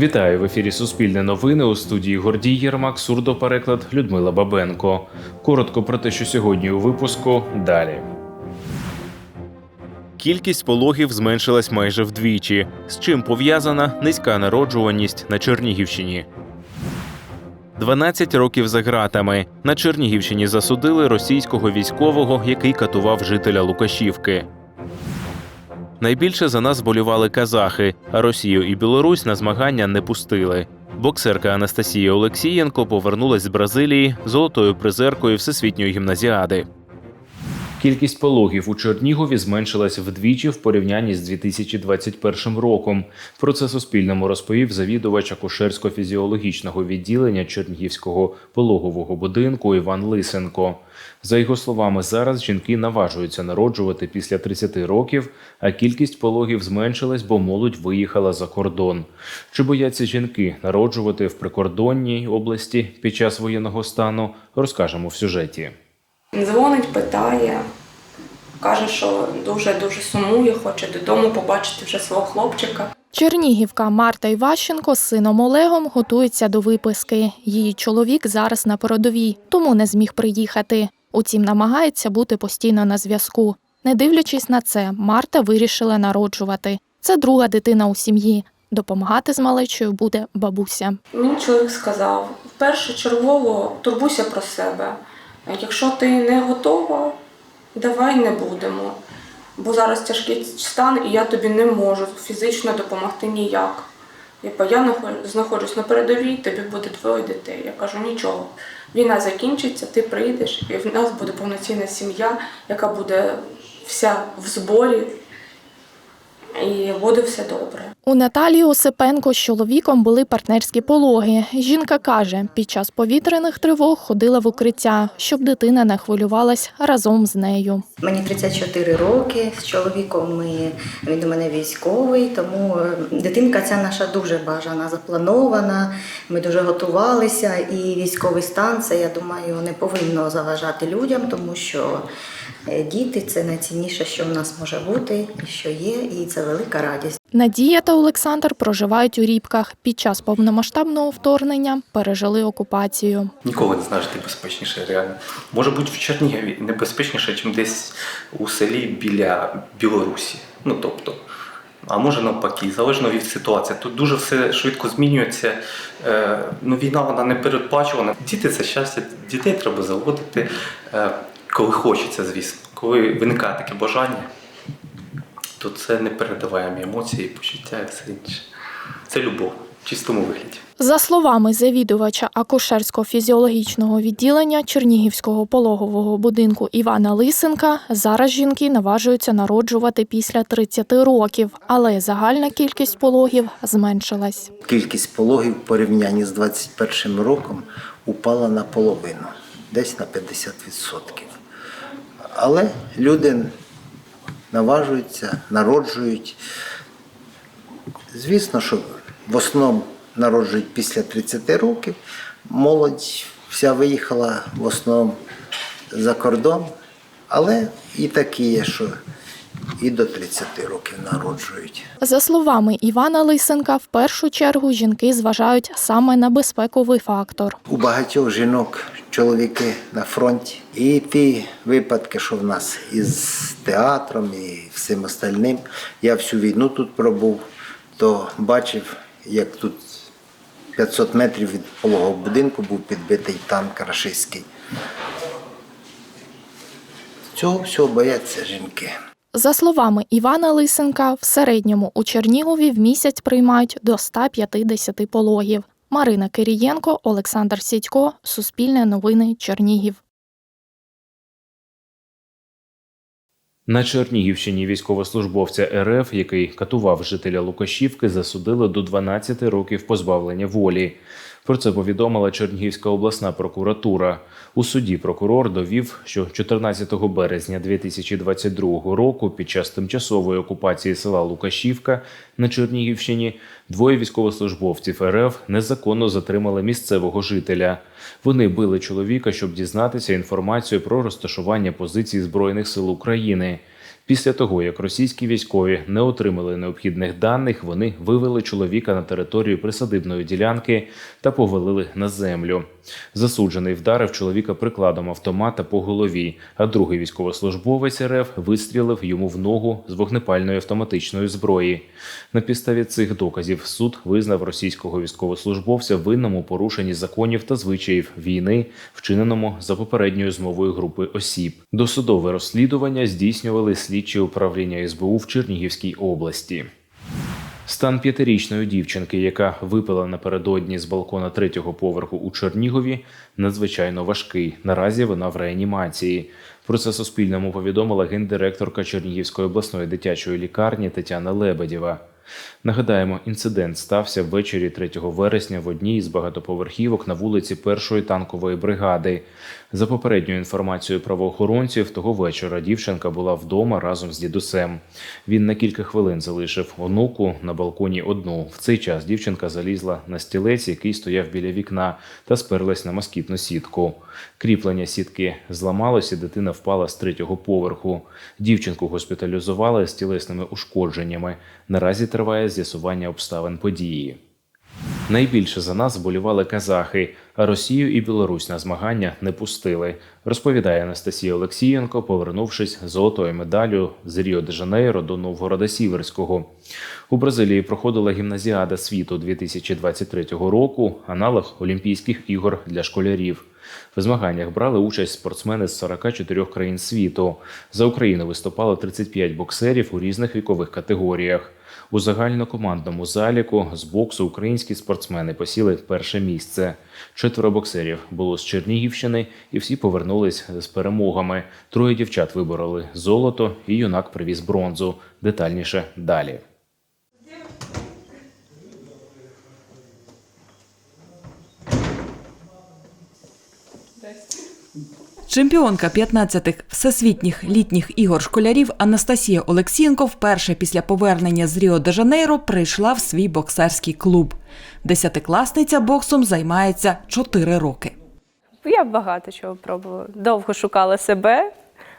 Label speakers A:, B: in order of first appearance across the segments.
A: Вітаю в ефірі Суспільне новини у студії Гордій Єрмак, сурдопереклад Людмила Бабенко. Коротко про те, що сьогодні у випуску далі. Кількість пологів зменшилась майже вдвічі, з чим пов'язана низька народжуваність на Чернігівщині. 12 років за ґратами на Чернігівщині засудили російського військового, який катував жителя Лукашівки. Найбільше за нас болювали казахи, а Росію і Білорусь на змагання не пустили. Боксерка Анастасія Олексієнко повернулась з Бразилії золотою призеркою всесвітньої гімназіади. Кількість пологів у Чернігові зменшилась вдвічі в порівнянні з 2021 роком. Про це Суспільному розповів завідувач акушерсько-фізіологічного відділення Чернігівського пологового будинку Іван Лисенко. За його словами, зараз жінки наважуються народжувати після 30 років, а кількість пологів зменшилась, бо молодь виїхала за кордон. Чи бояться жінки народжувати в прикордонній області під час воєнного стану, розкажемо в сюжеті.
B: Дзвонить, питає, каже, що дуже-дуже сумує, хоче додому побачити вже свого хлопчика.
C: Чернігівка Марта Іващенко з сином Олегом готується до виписки. Її чоловік зараз на передовій, тому не зміг приїхати. Утім, намагається бути постійно на зв'язку. Не дивлячись на це, Марта вирішила народжувати. Це друга дитина у сім'ї. Допомагати з малечою буде бабуся.
B: Мені чоловік сказав: першочергово турбуйся про себе. Якщо ти не готова, давай не будемо. Бо зараз тяжкий стан, і я тобі не можу фізично допомогти ніяк. Типа, я знаходжусь на передовій, тобі буде двоє дітей. Я кажу, нічого. Війна закінчиться, ти прийдеш, і в нас буде повноцінна сім'я, яка буде вся в зборі, і буде все добре.
C: У Наталії Осипенко з чоловіком були партнерські пологи. Жінка каже, під час повітряних тривог ходила в укриття, щоб дитина не хвилювалась разом з нею.
D: Мені 34 роки. З чоловіком ми він у мене військовий, тому е, дитинка ця наша дуже бажана, запланована. Ми дуже готувалися, і військовий стан це я думаю не повинно заважати людям, тому що е, діти це найцінніше, що в нас може бути, і що є, і це велика радість.
C: Надія та Олександр проживають у Рібках. Під час повномасштабного вторгнення пережили окупацію.
E: Ніколи не знаєш, де безпечніше реально. Може бути в Чернігові небезпечніше, ніж десь у селі біля Білорусі. Ну тобто, а може навпаки, залежно від ситуації. Тут дуже все швидко змінюється. Е, ну, війна вона не передбачувана. Діти це щастя, дітей треба заводити, е, коли хочеться, звісно. Коли виникає таке бажання, то це непередаваємі емоції, почуття і все інше. Це любов в чистому вигляді.
C: За словами завідувача акушерсько-фізіологічного відділення Чернігівського пологового будинку Івана Лисенка, зараз жінки наважуються народжувати після 30 років, але загальна кількість пологів зменшилась.
F: Кількість пологів в порівнянні з 21 роком упала наполовину, десь на 50%. Але люди наважуються, народжують. Звісно, що в основному народжують після 30 років. Молодь вся виїхала в основному за кордон, але і такі є, що і до 30 років народжують.
C: За словами Івана Лисенка, в першу чергу жінки зважають саме на безпековий фактор.
F: У багатьох жінок чоловіки на фронті. І ті випадки, що в нас із театром і всім остальним, я всю війну тут пробув, то бачив, як тут 500 метрів від пологового будинку був підбитий танк рашистський. Цього всього бояться жінки.
C: За словами Івана Лисенка, в середньому у Чернігові в місяць приймають до 150 пологів. Марина Кирієнко, Олександр Сідько, Суспільне новини, Чернігів.
A: На Чернігівщині військовослужбовця РФ, який катував жителя Лукашівки, засудили до 12 років позбавлення волі. Про це повідомила Чернігівська обласна прокуратура. У суді прокурор довів, що 14 березня 2022 року, під час тимчасової окупації села Лукашівка на Чернігівщині, двоє військовослужбовців РФ незаконно затримали місцевого жителя. Вони били чоловіка, щоб дізнатися інформацію про розташування позицій збройних сил України. Після того, як російські військові не отримали необхідних даних, вони вивели чоловіка на територію присадибної ділянки та повалили на землю. Засуджений вдарив чоловіка прикладом автомата по голові, а другий військовослужбовець РФ вистрілив йому в ногу з вогнепальної автоматичної зброї. На підставі цих доказів суд визнав російського військовослужбовця винним у порушенні законів та звичаїв війни, вчиненому за попередньою змовою групи осіб. Досудове розслідування здійснювали слідчі управління СБУ в Чернігівській області. Стан п'ятирічної дівчинки, яка випила напередодні з балкона третього поверху у Чернігові, надзвичайно важкий. Наразі вона в реанімації. Про це Суспільному повідомила гендиректорка Чернігівської обласної дитячої лікарні Тетяна Лебедєва. Нагадаємо, інцидент стався ввечері 3 вересня в одній із багатоповерхівок на вулиці Першої танкової бригади. За попередньою інформацією правоохоронців, того вечора дівчинка була вдома разом з дідусем. Він на кілька хвилин залишив онуку на балконі одну. В цей час дівчинка залізла на стілець, який стояв біля вікна, та сперлась на москітну сітку. Кріплення сітки зламалося, дитина впала з третього поверху. Дівчинку госпіталізували з тілесними ушкодженнями. Наразі триває з'ясування обставин події. Найбільше за нас болівали казахи, а Росію і Білорусь на змагання не пустили, розповідає Анастасія Олексієнко, повернувшись з золотою медаллю з Ріо де Жанейро до Новгорода Сіверського. У Бразилії проходила гімназіада світу 2023 року, аналог Олімпійських ігор для школярів. В змаганнях брали участь спортсмени з 44 країн світу. За Україну виступало 35 боксерів у різних вікових категоріях. У загальнокомандному заліку з боксу українські спортсмени посіли перше місце. Четверо боксерів було з Чернігівщини, і всі повернулись з перемогами. Троє дівчат вибороли золото, і юнак привіз бронзу. Детальніше далі.
G: Чемпіонка 15-х всесвітніх літніх ігор школярів Анастасія Олексієнко вперше після повернення з Ріо де Жанейро прийшла в свій боксерський клуб. Десятикласниця боксом займається 4 роки.
H: Я багато чого пробувала. Довго шукала себе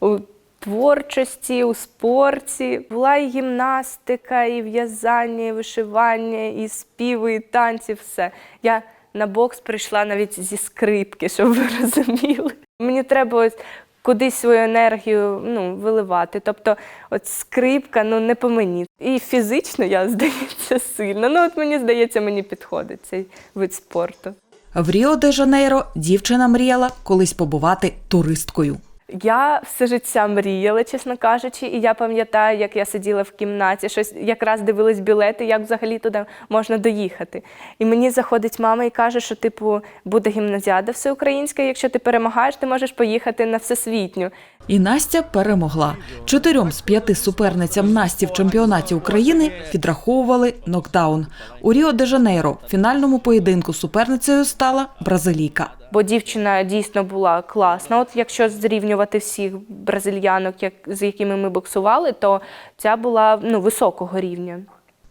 H: у творчості, у спорті. Була і гімнастика, і в'язання, і вишивання, і співи, і танці, все. Я на бокс прийшла навіть зі скрипки, щоб ви розуміли. Мені треба ось кудись свою енергію ну, виливати. Тобто, от скрипка ну, не по мені. І фізично я, здається, сильно. Ну, от мені здається, мені підходить цей вид спорту.
G: В Ріо де Жанейро дівчина мріяла колись побувати туристкою.
H: Я все життя мріяла, чесно кажучи, і я пам'ятаю, як я сиділа в кімнаті, щось якраз дивились білети, як взагалі туди можна доїхати. І мені заходить мама і каже, що типу буде гімназіада всеукраїнська. Якщо ти перемагаєш, ти можеш поїхати на всесвітню.
G: І Настя перемогла. Чотирьом з п'яти суперницям Насті в чемпіонаті України відраховували нокдаун. У Ріо де Жанейро в фінальному поєдинку суперницею стала бразилійка.
H: Бо дівчина дійсно була класна. От якщо зрівнювати всіх бразильянок, як, з якими ми боксували, то ця була ну, високого рівня.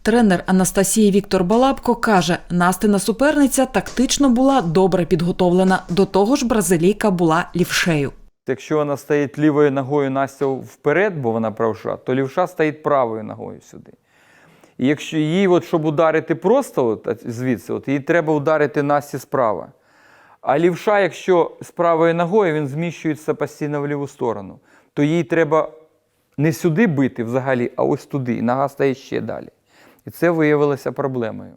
G: Тренер Анастасії Віктор Балабко каже, Настина суперниця тактично була добре підготовлена. До того ж, бразилійка була лівшею.
I: Якщо вона стоїть лівою ногою Настя вперед, бо вона правша, то лівша стоїть правою ногою сюди. І якщо її, от, щоб ударити просто от звідси, от, їй треба ударити Насті справа. А лівша, якщо з правою ногою він зміщується постійно в ліву сторону, то їй треба не сюди бити взагалі, а ось туди. І нога стає ще далі. І це виявилося проблемою.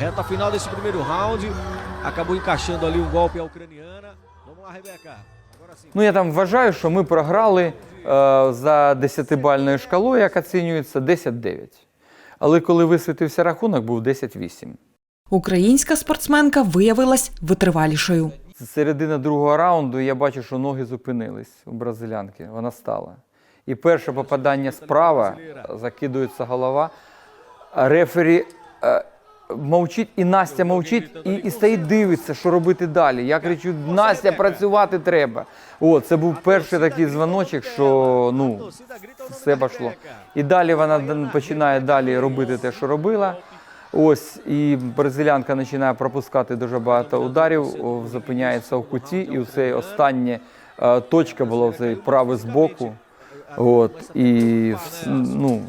J: Reta final desse primeiro round. Acabou encaixando ali um golpe à ucraniana. Vamos lá, Rebeca.
I: Ну, я там вважаю, що ми програли е, за 10-бальною шкалою, як оцінюється, 10-9. Але коли висвітився рахунок, був 10-8.
G: Українська спортсменка виявилась витривалішою.
I: З середини другого раунду я бачу, що ноги зупинились у бразилянки. Вона стала. І перше попадання справа, закидується голова. Рефері е, мовчить, і Настя мовчить, і, і стоїть дивиться, що робити далі. Я кричу: Настя, працювати треба. О, це був перший такий дзвоночок, що ну, все пішло. І далі вона починає далі робити те, що робила. Ось і бразилянка починає пропускати дуже багато ударів, зупиняється в куті, і це останнє е, точка була в правий збоку. От, і, ну,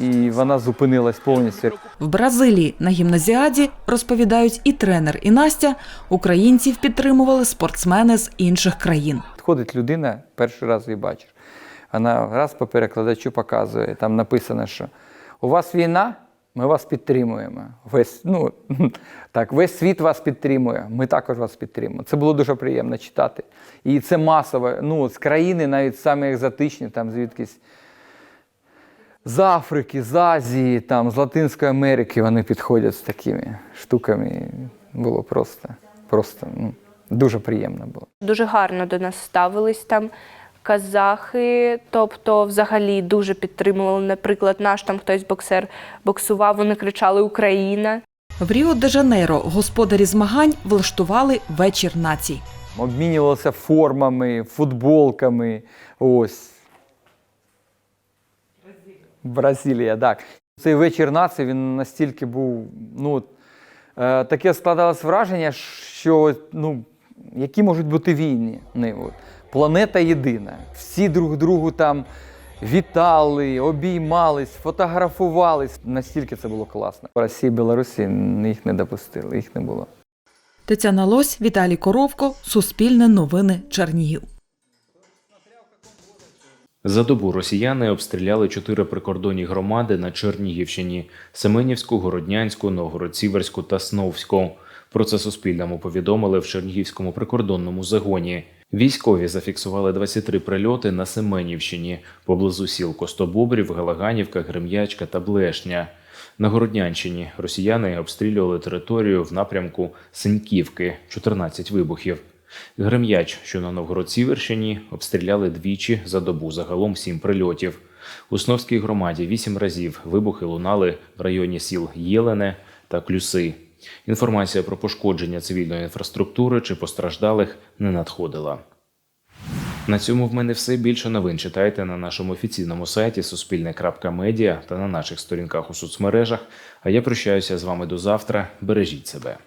I: і вона зупинилась повністю.
G: В Бразилії на гімназіаді розповідають і тренер, і Настя. Українців підтримували спортсмени з інших країн.
I: Підходить людина, перший раз її бачиш. Вона раз по перекладачу показує, там написано, що у вас війна, ми вас підтримуємо. Весь, ну, так, весь світ вас підтримує, ми також вас підтримуємо. Це було дуже приємно читати. І це масово, ну, з країни, навіть самі екзотичні, там звідкись з Африки, з Азії, там, з Латинської Америки вони підходять з такими штуками. Було просто, просто ну, дуже приємно було.
H: Дуже гарно до нас ставились там казахи, тобто взагалі дуже підтримували. Наприклад, наш там хтось боксер боксував, вони кричали Україна.
G: В Ріо де Жанейро господарі змагань влаштували вечір націй.
I: обмінювалися формами, футболками. Ось. Бразилія, так. Цей вечір нації він настільки був. Ну, е, таке складалось враження, що ну, які можуть бути війни. Не, от. Планета єдина. Всі друг другу там вітали, обіймались, фотографувались. Настільки це було класно. Росії, Білорусі їх не допустили, їх не було.
G: Тетяна Лось, Віталій Коровко, Суспільне новини Чернігів.
A: За добу росіяни обстріляли чотири прикордонні громади на Чернігівщині: Семенівську, Городнянську, Новгород-Сіверську та Сновську. Про це Суспільному повідомили в Чернігівському прикордонному загоні. Військові зафіксували 23 прильоти на Семенівщині поблизу сіл Костобобрів, Галаганівка, Грем'ячка та Блешня. На Городнянщині росіяни обстрілювали територію в напрямку Синьківки 14 вибухів. Грем'яч, що на Новгород-Сіверщині, обстріляли двічі за добу, загалом сім прильотів. У Сновській громаді вісім разів вибухи лунали в районі сіл Єлене та Клюси. Інформація про пошкодження цивільної інфраструктури чи постраждалих не надходила. На цьому в мене все більше новин читайте на нашому офіційному сайті Суспільне.Медіа та на наших сторінках у соцмережах. А я прощаюся з вами до завтра. Бережіть себе.